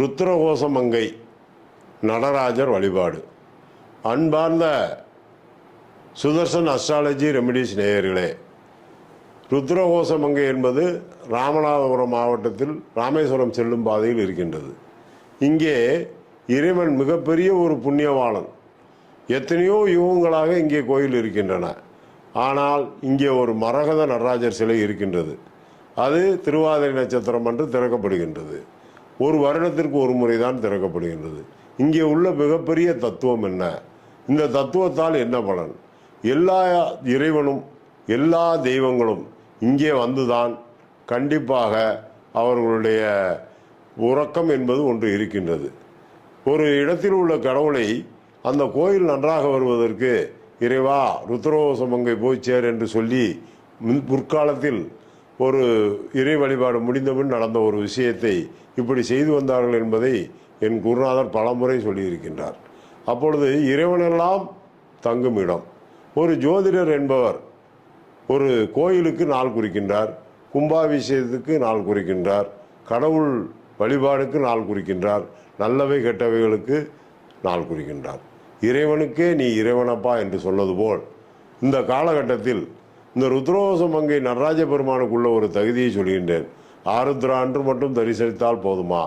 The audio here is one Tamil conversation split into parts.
ருத்ரகோசமங்கை நடராஜர் வழிபாடு. அன்பார்ந்த சுதர்சன் அஸ்ட்ராலஜி ரெமிடிஸ் நேயர்களே ருத்ரகோசமங்கை என்பது ராமநாதபுரம் மாவட்டத்தில் ராமேஸ்வரம் செல்லும் பாதையில் இருக்கின்றது. இங்கே இறைவன் மிகப்பெரிய ஒரு புண்ணியவாளன். எத்தனையோ யுகங்களாக இங்கே கோயில் இருக்கின்றன. ஆனால் இங்கே ஒரு மரகத நடராஜர் சிலை இருக்கின்றது. அது திருவாதிரை நட்சத்திரம் அன்று திறக்கப்படுகின்றது. ஒரு வருடத்திற்கு ஒரு முறை தான் திறக்கப்படுகின்றது. இங்கே உள்ள மிகப்பெரிய தத்துவம் என்ன? இந்த தத்துவத்தால் என்ன பலன்? எல்லா இறைவனும் எல்லா தெய்வங்களும் இங்கே வந்துதான் கண்டிப்பாக அவர்களுடைய உறக்கம் என்பது ஒன்று இருக்கின்றது. ஒரு இடத்தில் உள்ள கடவுளை அந்த கோயில் நன்றாக வருவதற்கு இறைவா ருத்ரோசமங்கை போய் சேர் என்று சொல்லி முன் பிற்காலத்தில் ஒரு இறை வழிபாடு முடிந்தபின் நடந்த ஒரு விஷயத்தை இப்படி செய்து வந்தார்கள் என்பதை என் குருநாதர் பலமுறை சொல்லியிருக்கின்றார். அப்பொழுது இறைவனெல்லாம் தங்கும் இடம். ஒரு ஜோதிடர் என்பவர் ஒரு கோயிலுக்கு நாள் குறிக்கின்றார் கும்பாபிஷேகத்துக்கு நாள் குறிக்கின்றார் கடவுள் வழிபாடுக்கு நாள் குறிக்கின்றார் நல்லவை கெட்டவைகளுக்கு நாள் குறிக்கின்றார். இறைவனுக்கே நீ இறைவனப்பா என்று சொன்னது போல் இந்த காலகட்டத்தில் இந்த ருத்ரோசமங்கை நடராஜ பெருமானுக்குள்ள ஒரு தகுதியை சொல்கின்றேன். ஆருத்ரா அன்று மட்டும் தரிசனித்தால் போதுமா?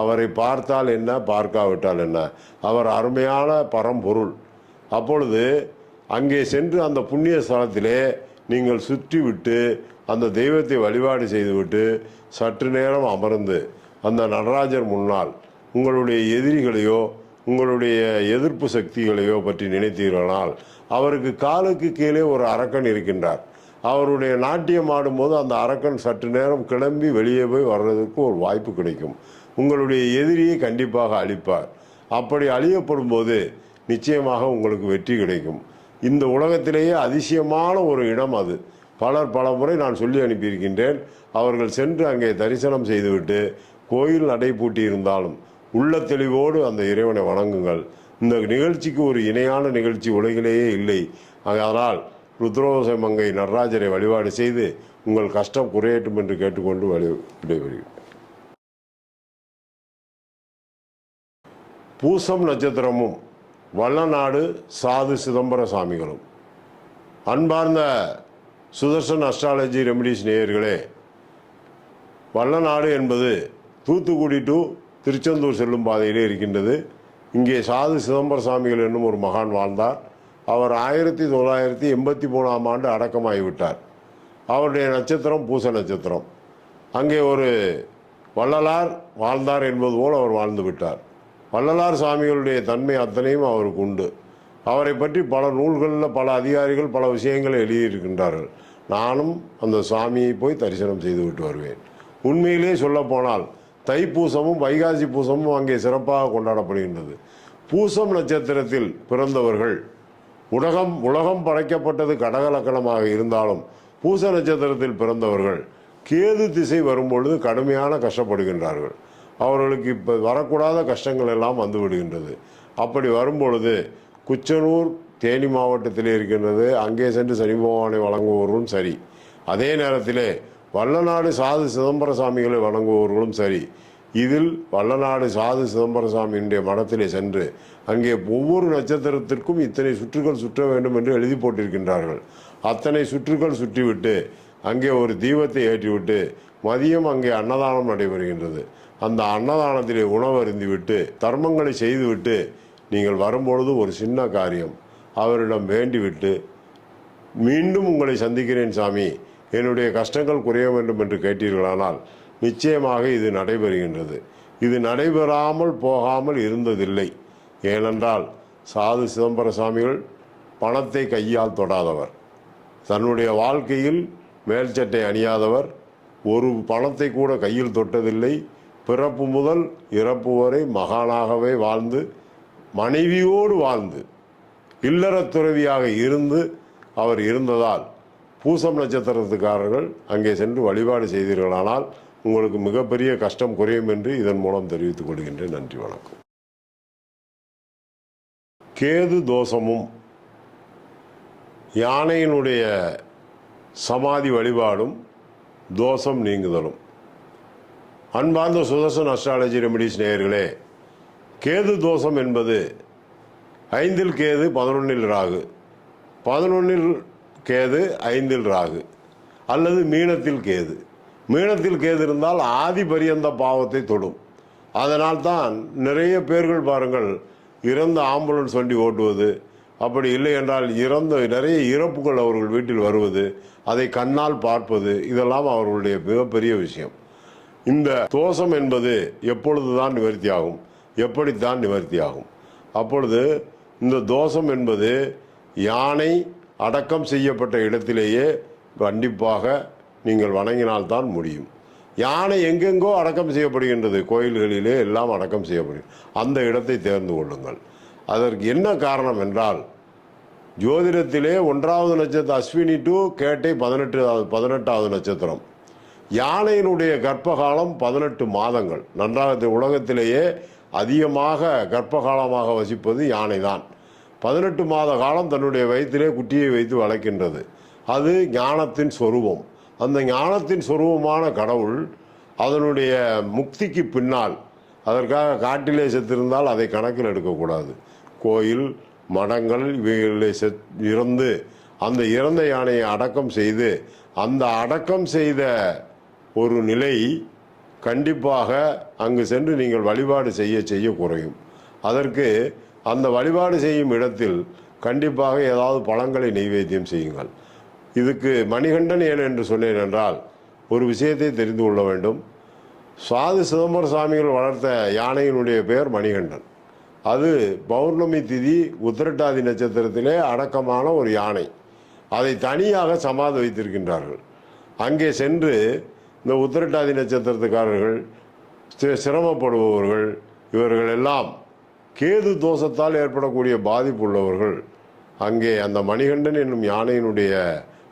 அவரை பார்த்தால் என்ன? பார்க்காவிட்டால் என்ன? அவர் அருமையான பரம்பொருள். அப்பொழுது அங்கே சென்று அந்த புண்ணிய ஸ்தலத்திலே நீங்கள் சுற்றி விட்டு அந்த தெய்வத்தை வழிபாடு செய்துவிட்டு சற்று நேரம் அமர்ந்து அந்த நடராஜர் முன்னால் உங்களுடைய எதிரிகளையோ உங்களுடைய எதிர்ப்பு சக்திகளையோ பற்றி நினைத்தீர்களானால் அவருக்கு காலுக்கு கீழே ஒரு அரக்கன் இருக்கின்றார். அவருடைய நாட்டியம் ஆடும்போது அந்த அரக்கன் சற்று நேரம் கிளம்பி வெளியே போய் வர்றதுக்கு ஒரு வாய்ப்பு கிடைக்கும். உங்களுடைய எதிரியை கண்டிப்பாக அழிப்பார். அப்படி அழியப்படும் போது நிச்சயமாக உங்களுக்கு வெற்றி கிடைக்கும். இந்த உலகத்திலேயே அதிசயமான ஒரு இடம் அது. பலர் பல முறை நான் சொல்லி அனுப்பியிருக்கின்றேன். அவர்கள் சென்று அங்கே தரிசனம் செய்துவிட்டு கோயில் நடை பூட்டி இருந்தாலும் உள்ள தெளிவோடு அந்த இறைவனை வணங்குங்கள். இந்த நிகழ்ச்சிக்கு ஒரு இணையான நிகழ்ச்சி உலகிலேயே இல்லை. அதனால் ருத்ரோச மங்கை நடராஜரை வழிபாடு செய்து உங்கள் கஷ்டம் குறையட்டும் என்று கேட்டுக்கொண்டு வழி விடைபெறுகிறேன். பூசம் நட்சத்திரமும் வல்லநாடு சாது சிதம்பர சாமிகளும். அன்பார்ந்த சுதர்சன் அஸ்ட்ராலஜி ரெமிடிஸ் நேயர்களே வல்லநாடு என்பது தூத்துக்குடி டு திருச்செந்தூர் செல்லும் பாதையிலே இருக்கின்றது. இங்கே சாது சிதம்பர சாமிகள் என்னும் ஒரு மகான் வாழ்ந்தார். அவர் ஆயிரத்தி தொள்ளாயிரத்தி எண்பத்தி மூணாம் ஆண்டு அடக்கமாகிவிட்டார் அவருடைய நட்சத்திரம் பூச நட்சத்திரம். அங்கே ஒரு வள்ளலார் வாழ்ந்தார் என்பது போல் அவர் வாழ்ந்து விட்டார். வள்ளலார் சாமிகளுடைய தன்மை அத்தனையும் அவருக்கு உண்டு. அவரை பற்றி பல நூல்களில் பல அதிகாரிகள் பல விஷயங்களை எழுதியிருக்கின்றார்கள். நானும் அந்த சாமியை போய் தரிசனம் செய்து விட்டு வருவேன். உண்மையிலே சொல்லப்போனால் தைப்பூசமும் வைகாசி பூசமும் அங்கே சிறப்பாக கொண்டாடப்படுகின்றது. பூசம் நட்சத்திரத்தில் பிறந்தவர்கள் உலகம் உலகம் படைக்கப்பட்டது கடகலக்கணமாக இருந்தாலும் பூச நட்சத்திரத்தில் பிறந்தவர்கள் கேது திசை வரும்பொழுது கடுமையான கஷ்டப்படுகின்றார்கள். அவர்களுக்கு இப்போ வரக்கூடாத கஷ்டங்கள் எல்லாம் வந்து விடுகின்றது. அப்படி வரும்பொழுது குச்சனூர் தேனி மாவட்டத்தில் இருக்கின்றது. அங்கே சென்று சனி பகவானை வழங்குபவர்களும் சரி. அதே நேரத்திலே வல்லநாடு சாது சிதம்பர சாமிகளை வணங்குபவர்களும் சரி. இதில் வல்லநாடு சாது சிதம்பர சாமியினுடைய மடத்திலே சென்று அங்கே ஒவ்வொரு நட்சத்திரத்திற்கும் இத்தனை சுற்றுகள் சுற்ற வேண்டும் என்று எழுதி போட்டிருக்கின்றார்கள். அத்தனை சுற்றுகள் சுற்றிவிட்டு அங்கே ஒரு தீபத்தை ஏற்றிவிட்டு மதியம் அங்கே அன்னதானம் நடைபெறுகின்றது. அந்த அன்னதானத்திலே உணவு அருந்திவிட்டு தர்மங்களை செய்துவிட்டு நீங்கள் வரும்பொழுது ஒரு சின்ன காரியம். அவரிடம் வேண்டிவிட்டு மீண்டும் உங்களை சந்திக்கிறேன் சாமி. என்னுடைய கஷ்டங்கள் குறைய வேண்டும் என்று கேட்டீர்களானால் நிச்சயமாக இது நடைபெறுகின்றது. இது நடைபெறாமல் போகாமல் இருந்ததில்லை. ஏனென்றால் சாது சிதம்பர சுவாமிகள் பணத்தை கையால் தொடாதவர். தன்னுடைய வாழ்க்கையில் மேல் சட்டை அணியாதவர். ஒரு பணத்தை கூட கையில் தொட்டதில்லை. பிறப்பு முதல் இறப்பு வரை மகானாகவே வாழ்ந்து மனைவியோடு வாழ்ந்து இல்லறத்துறவியாக இருந்து அவர் இருந்ததால் பூசம் நட்சத்திரத்துக்காரர்கள் அங்கே சென்று வழிபாடு செய்தீர்களானால் உங்களுக்கு மிகப்பெரிய கஷ்டம் குறையும் என்று இதன் மூலம் தெரிவித்துக் கொள்கின்றேன். நன்றி வணக்கம். கேது தோஷமும் யானையினுடைய சமாதி வழிபாடும் தோஷம் நீங்குதலும். அன்பார்ந்த சுதர்சன் அஸ்ட்ராலஜி ரெமடிஸ் நேயர்களே கேது தோஷம் என்பது ஐந்தில் கேது பதினொன்னில் ராகு. பதினொன்னில் கேது ஐந்தில் ராகு. அல்லது மீனத்தில் கேது. மீனத்தில் கேது இருந்தால் ஆதி பரியந்த பாவத்தை தொடும். அதனால் தான் நிறைய பேர்கள் பாருங்கள் இறந்த ஆம்புலன்ஸ் வண்டி ஓட்டுவது அப்படி இல்லை என்றால் இறந்த நிறைய இறப்புகள் அவர்கள் வீட்டில் வருவது அதை கண்ணால் பார்ப்பது இதெல்லாம் அவர்களுடைய மிகப்பெரிய விஷயம். இந்த தோஷம் என்பது எப்பொழுதுதான் நிவர்த்தியாகும்? எப்படித்தான் நிவர்த்தியாகும்? அப்பொழுது இந்த தோஷம் என்பது யானை அடக்கம் செய்யப்பட்ட இடத்திலேயே கண்டிப்பாக நீங்கள் வணங்கினால்தான் முடியும். யானை எங்கெங்கோ அடக்கம் செய்யப்படுகின்றது. கோயில்களிலே எல்லாம் அடக்கம் செய்யப்படுகிறது அந்த இடத்தை தேர்ந்து கொள்ளுங்கள். அதற்கு என்ன காரணம் என்றால் ஜோதிடத்திலே ஒன்றாவது நட்சத்திரம் அஸ்வினி டு கேட்டை பதினெட்டு பதினெட்டாவது நட்சத்திரம். யானையினுடைய கர்ப்பகாலம் பதினெட்டு மாதங்கள். நன்றாக உலகத்திலேயே அதிகமாக கர்ப்பகாலமாக வசிப்பது யானை தான் பதினெட்டு மாத காலம் தன்னுடைய வயிற்றிலே குட்டியை வைத்து வளர்க்கின்றது. அது ஞானத்தின் சொரூபம். அந்த ஞானத்தின் சொரூபமான கடவுள் அதனுடைய முக்திக்கு பின்னால் அதற்காக காட்டிலே செத்திருந்தால் அதை கணக்கில் எடுக்கக்கூடாது. கோயில் மடங்கள் இவைகளிலே செத் இறந்து அந்த இறந்த யானையை அடக்கம் செய்து அந்த அடக்கம் செய்த ஒரு நிலை கண்டிப்பாக அங்கு சென்று நீங்கள் வழிபாடு செய்ய செய்ய குறையும். அதற்கு அந்த வழிபாடு செய்யும் இடத்தில் கண்டிப்பாக ஏதாவது பழங்களை நெய்வேத்தியம் செய்யுங்கள். இதுக்கு மணிகண்டன் ஏன் என்று சொன்னேன் என்றால் ஒரு விஷயத்தை தெரிந்து கொள்ள வேண்டும். சுவாதி சிதம்பர சுவாமிகள் வளர்த்த யானையினுடைய பெயர் மணிகண்டன். அது பௌர்ணமி திதி உத்திரட்டாதி நட்சத்திரத்திலே அடக்கமான ஒரு யானை. அதை தனியாக சமாதி வைத்திருக்கின்றார்கள். அங்கே சென்று இந்த உத்திரட்டாதி நட்சத்திரத்துக்காரர்கள் சிரமப்படுபவர்கள் இவர்கள் எல்லாம் கேது தோஷத்தால் ஏற்படக்கூடிய பாதிப்பு உள்ளவர்கள் அங்கே அந்த மணிகண்டன் என்னும் யானையினுடைய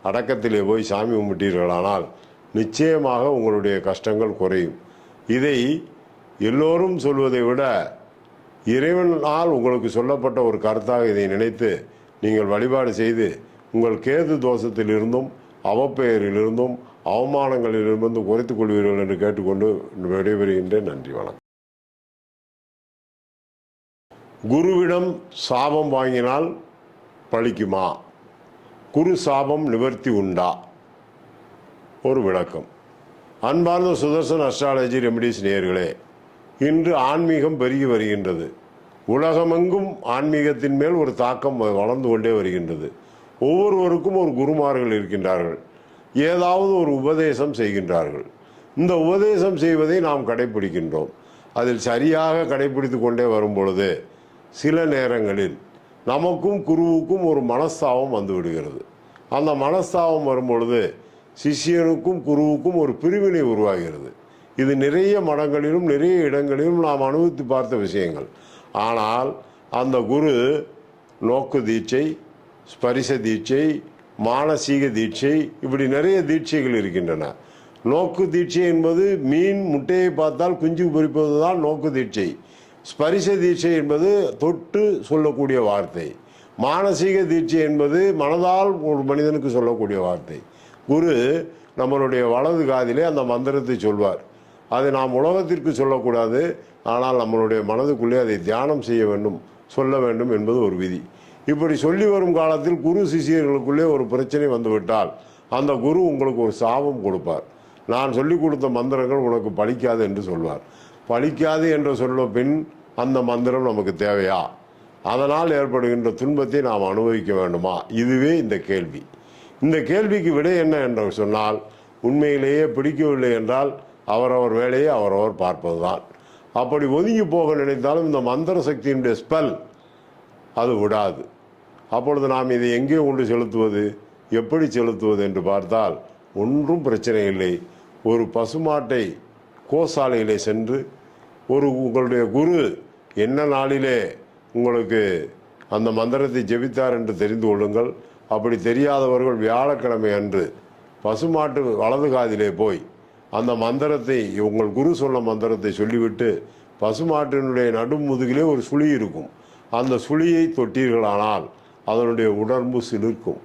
அடக்கத்திலே போய் சாமி கும்பிட்டீர்களானால் நிச்சயமாக உங்களுடைய கஷ்டங்கள் குறையும். இதை எல்லோரும் சொல்வதை விட இறைவனால் உங்களுக்கு சொல்லப்பட்ட ஒரு கருத்தாக இதை நினைத்து நீங்கள் வழிபாடு செய்து உங்கள் கேது தோஷத்திலிருந்தும் அவப்பெயரிலிருந்தும் அவமானங்களிலிருந்து குறைத்துக் கொள்வீர்கள் என்று கேட்டுக்கொண்டு விடைபெறுகின்றேன். நன்றி வணக்கம். குருவிடம் சாபம் வாங்கினால் பழிக்குமா? குரு சாபம் நிவர்த்தி உண்டா? ஒரு விளக்கம். அன்பார்ந்த சுதர்சன் அஸ்ட்ராலஜி ரெமடிஸ் நேயர்களே இன்று ஆன்மீகம் பெருகி வருகின்றது. உலகமெங்கும் ஆன்மீகத்தின் மேல் ஒரு தாக்கம் வளர்ந்து கொண்டே வருகின்றது. ஒவ்வொருவருக்கும் ஒரு குருமார்கள் இருக்கின்றார்கள். ஏதாவது ஒரு உபதேசம் செய்கின்றார்கள். இந்த உபதேசம் செய்வதை நாம் கடைபிடிக்கின்றோம் அதில் சரியாக கடைபிடித்து கொண்டே வரும் பொழுது சில நேரங்களில் நமக்கும் குருவுக்கும் ஒரு மனஸ்தாபம் வந்து விடுகிறது. அந்த மனஸ்தாபம் வரும்பொழுது சிஷியனுக்கும் சிஷ்யனுக்கும் குருவுக்கும் ஒரு பிரிவினை உருவாகிறது. இது நிறைய மடங்களிலும் நிறைய இடங்களிலும் நாம் அனுபவித்து பார்த்த விஷயங்கள். ஆனால் அந்த குரு நோக்கு தீட்சை ஸ்பரிச தீட்சை மானசீக தீட்சை இப்படி நிறைய தீட்சைகள் இருக்கின்றன. நோக்கு தீட்சை என்பது மீன் முட்டையை பார்த்தால் குஞ்சு பொறிப்பது தான் நோக்கு தீட்சை. ஸ்பரிச தீட்சை என்பது தொட்டு சொல்லக்கூடிய வார்த்தை. மானசீக தீட்சை என்பது மனதால் ஒரு மனிதனுக்கு சொல்லக்கூடிய வார்த்தை. குரு நம்மளுடைய வலது காதிலே அந்த மந்திரத்தை சொல்வார். அதை நாம் உலகத்திற்கு சொல்லக்கூடாது ஆனால் நம்மளுடைய மனதுக்குள்ளே அதை தியானம் செய்ய வேண்டும் சொல்ல வேண்டும் என்பது ஒரு விதி. இப்படி சொல்லி வரும் காலத்தில் குரு சிஷியர்களுக்குள்ளே ஒரு பிரச்சனை வந்துவிட்டால் அந்த குரு உங்களுக்கு ஒரு சாபம் கொடுப்பார். நான் சொல்லிக் கொடுத்த மந்திரங்கள் உனக்கு பலிக்காது என்று சொல்வார். பலிக்காது என்று சொல்ல பின் அந்த மந்திரம் நமக்கு தேவையா? அதனால் ஏற்படுகின்ற துன்பத்தை நாம் அனுபவிக்க வேண்டுமா? இதுவே இந்த கேள்வி. இந்த கேள்விக்கு விடை என்ன என்று சொன்னால் உண்மையிலேயே பிடிக்கவில்லை என்றால் அவரவர் வேலையை அவரவர் பார்ப்பது தான் அப்படி ஒதுங்கி போக நினைத்தாலும் இந்த மந்திர சக்தியினுடைய ஸ்பெல் அது விடாது. அப்பொழுது நாம் இதை எங்கே கொண்டு செலுத்துவது? எப்படி செலுத்துவது என்று பார்த்தால் ஒன்றும் பிரச்சனை இல்லை. ஒரு பசுமாட்டை கோசாலையிலே சென்று ஒரு உங்களுடைய குரு என்ன நாளிலே உங்களுக்கு அந்த மந்திரத்தை ஜெபித்தார் என்று தெரிந்து கொள்ளுங்கள். அப்படி தெரியாதவர்கள் வியாழக்கிழமை அன்று பசுமாட்டு வலது காதிலே போய் அந்த மந்திரத்தை உங்கள் குரு சொன்ன மந்திரத்தை சொல்லிவிட்டு பசுமாட்டினுடைய நடுமுதுகிலே ஒரு சுழி இருக்கும். அந்த சுழியை தொட்டீர்களானால் அதனுடைய உடம்பு சிலிர்க்கும்.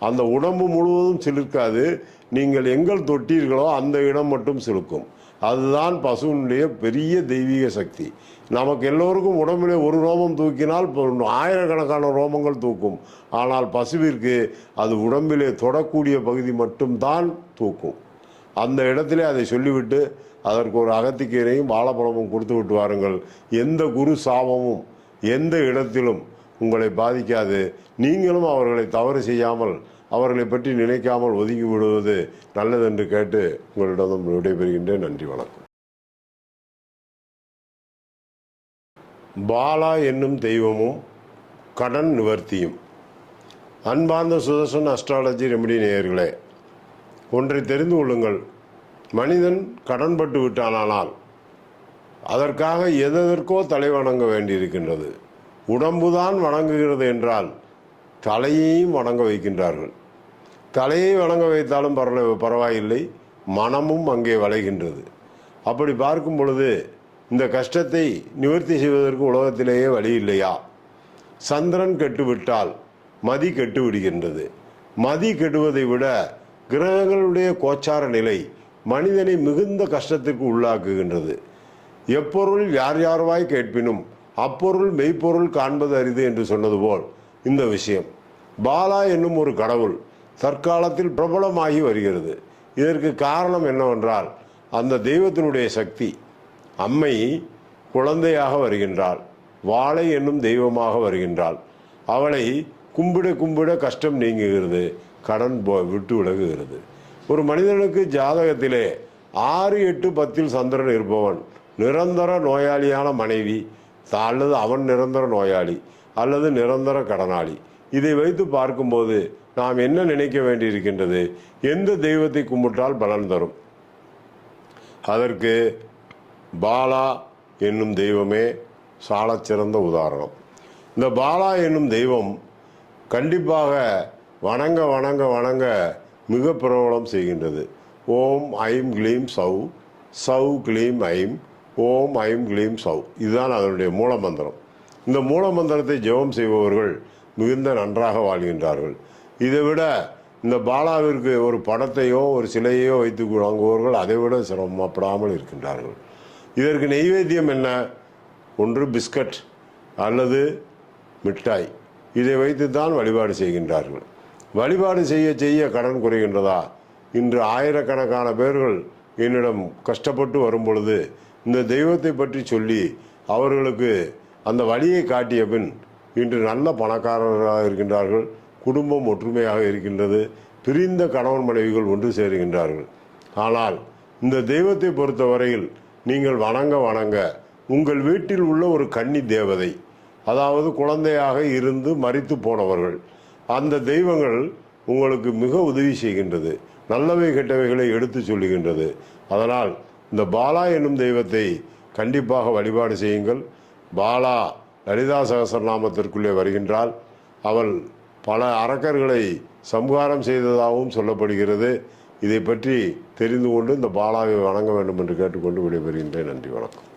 அந்த உடம்பு முழுவதும் சிலிர்க்காது. நீங்கள் எங்கள் தொட்டீர்களோ அந்த இடம் மட்டும் சிலுக்கும் அதுதான் பசுவினுடைய பெரிய தெய்வீக சக்தி. நமக்கு எல்லோருக்கும் உடம்பிலே ஒரு ரோமம் தூக்கினால் ஆயிரக்கணக்கான ரோமங்கள் தூக்கும். ஆனால் பசுவிற்கு அது உடம்பிலே தொடக்கூடிய பகுதி மட்டும்தான் தூக்கும். அந்த இடத்திலே அதை சொல்லிவிட்டு அதற்கு ஒரு அகத்திக்கீரையும் வாழைப்பழமும் கொடுத்து விட்டு வாருங்கள். எந்த குரு சாபமும் எந்த இடத்திலும் உங்களை பாதிக்காது. நீங்களும் அவர்களை தவறு செய்யாமல் அவர்களை பற்றி நினைக்காமல் ஒதுங்கி விடுவது நல்லதென்று கேட்டு உங்களிடம் விடைபெறுகின்றேன். நன்றி வணக்கம். பாலா என்னும் தெய்வமும் கடன் நிவர்த்தியும். அன்பார்ந்த சுதர்சன் அஸ்ட்ராலஜி ரெமடி நேயர்களே ஒன்றை தெரிந்து கொள்ளுங்கள். மனிதன் கடன்பட்டு விட்டானால் அதற்காக எதற்கோ தலை வணங்க வேண்டியிருக்கின்றது. உடம்புதான் வணங்குகிறது என்றால் தலையையும் வணங்க வைக்கின்றார்கள். தலையை வணங்க வைத்தாலும் பரவ பரவாயில்லை. மனமும் அங்கே வளைகின்றது. அப்படி பார்க்கும் பொழுது இந்த கஷ்டத்தை நிவர்த்தி செய்வதற்கு உலகத்திலேயே வழி இல்லையா? சந்திரன் கெட்டுவிட்டால் மதி கெட்டு விடுகின்றது மதி கெடுவதை விட கிரகங்களுடைய கோச்சார நிலை மனிதனை மிகுந்த கஷ்டத்திற்கு உள்ளாக்குகின்றது. எப்பொருள் யார் யார்வாய் கேட்பினும் அப்பொருள் மெய்ப்பொருள் காண்பது அரிது என்று சொன்னது போல் இந்த விஷயம். பாலா என்னும் ஒரு கடவுள் தற்காலத்தில் பிரபலமாகி வருகிறது. இதற்கு காரணம் என்னவென்றால் அந்த தெய்வத்தினுடைய சக்தி அம்மை குழந்தையாக வருகின்றாள். வாழை என்னும் தெய்வமாக வருகின்றாள். அவளை கும்பிட கும்பிட கஷ்டம் நீங்குகிறது கடன் போ- விட்டு விலகுகிறது. ஒரு மனிதனுக்கு ஜாதகத்திலே ஆறு எட்டு பத்தில் சந்திரன் இருப்பவன் நிரந்தர நோயாளியான மனைவி அல்லது அவன் நிரந்தர நோயாளி அல்லது நிரந்தர கடனாளி. இதை வைத்து பார்க்கும்போது நாம் என்ன நினைக்க வேண்டியிருக்கின்றது? எந்த தெய்வத்தை கும்பிட்டால் பலன் தரும்? அதற்கு பாலா என்னும் தெய்வமே சாலச்சிறந்த உதாரணம். இந்த பாலா என்னும் தெய்வம் கண்டிப்பாக வணங்க வணங்க வணங்க மிக பிரபலம் செய்கின்றது. ஓம் ஐம் க்ளீம் சௌ சௌ க்ளீம் ஐம் ஓம் ஐம் க்ளீம் சௌ. இதுதான் அதனுடைய மூலமந்திரம். இந்த மூலமந்திரத்தை ஜெபம் செய்பவர்கள் மிகுந்த நன்றாக வாழ்கின்றார்கள். இதை விட இந்த பாலாவிற்கு ஒரு படத்தையோ ஒரு சிலையோ வைத்து வாங்குபவர்கள் அதை விட சிரமப்படாமல் இருக்கின்றார்கள். இதற்கு நெய்வேத்தியம் என்ன? ஒன்று பிஸ்கட் அல்லது மிட்டாய். இதை வைத்து தான் வழிபாடு செய்கின்றார்கள். வழிபாடு செய்ய செய்ய கடன் குறைகின்றதா? இன்று ஆயிரக்கணக்கான பேர்கள் என்னிடம் கஷ்டப்பட்டு வரும் பொழுது இந்த தெய்வத்தை பற்றி சொல்லி அவர்களுக்கு அந்த வழியை காட்டிய பின் இன்று நல்ல பணக்காரர்களாக இருக்கின்றார்கள். குடும்பம் ஒற்றுமையாக இருக்கின்றது பிரிந்த கணவன் மனைவிகள் ஒன்று சேருகின்றார்கள். ஆனால் இந்த தெய்வத்தை பொறுத்தவரையில் நீங்கள் வணங்க வணங்க உங்கள் வீட்டில் உள்ள ஒரு கன்னி தேவதை அதாவது குழந்தையாக இருந்து மறித்து போனவர்கள் அந்த தெய்வங்கள் உங்களுக்கு மிக உதவி செய்கின்றது நல்லவை கெட்டவைகளை எடுத்து சொல்லுகின்றது அதனால் இந்த பாலா என்னும் தெய்வத்தை கண்டிப்பாக வழிபாடு செய்யுங்கள். பாலா லலிதா சகசரநாமத்திற்குள்ளே வருகின்றால் அவள் பல அரக்கர்களை சம்ஹாரம் செய்ததாகவும் சொல்லப்படுகிறது. இதை பற்றி தெரிந்து கொண்டு இந்த பாலாவை வணங்க வேண்டும் என்று கேட்டுக்கொண்டு விடைபெறுகின்றேன். நன்றி வணக்கம்.